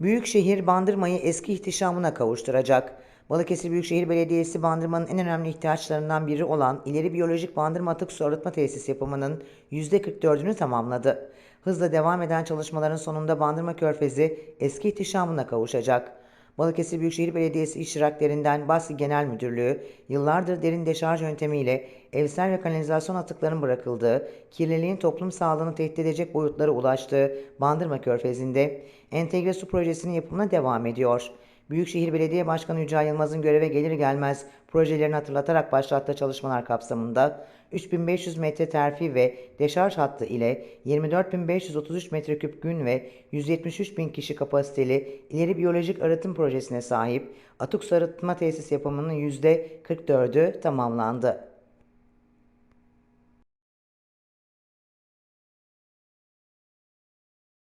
Büyükşehir Bandırma'yı eski ihtişamına kavuşturacak. Balıkesir Büyükşehir Belediyesi Bandırma'nın en önemli ihtiyaçlarından biri olan ileri biyolojik bandırma atık su arıtma tesisi yapımının %44'ünü tamamladı. Hızla devam eden çalışmaların sonunda Bandırma Körfezi eski ihtişamına kavuşacak. Balıkesir Büyükşehir Belediyesi İştiraklerinden BASİ Genel Müdürlüğü yıllardır derin deşarj yöntemiyle evsel ve kanalizasyon atıkların bırakıldığı, kirliliğin toplum sağlığını tehdit edecek boyutlara ulaştığı Bandırma Körfezi'nde entegre su projesinin yapımına devam ediyor. Büyükşehir Belediye Başkanı Yücel Yılmaz'ın göreve gelir gelmez projelerini hatırlatarak başlattığı çalışmalar kapsamında 3500 metre terfi ve deşarj hattı ile 24533 metreküp gün ve 173 bin kişi kapasiteli ileri biyolojik arıtım projesine sahip atık su arıtma tesis yapımının %44'ü tamamlandı.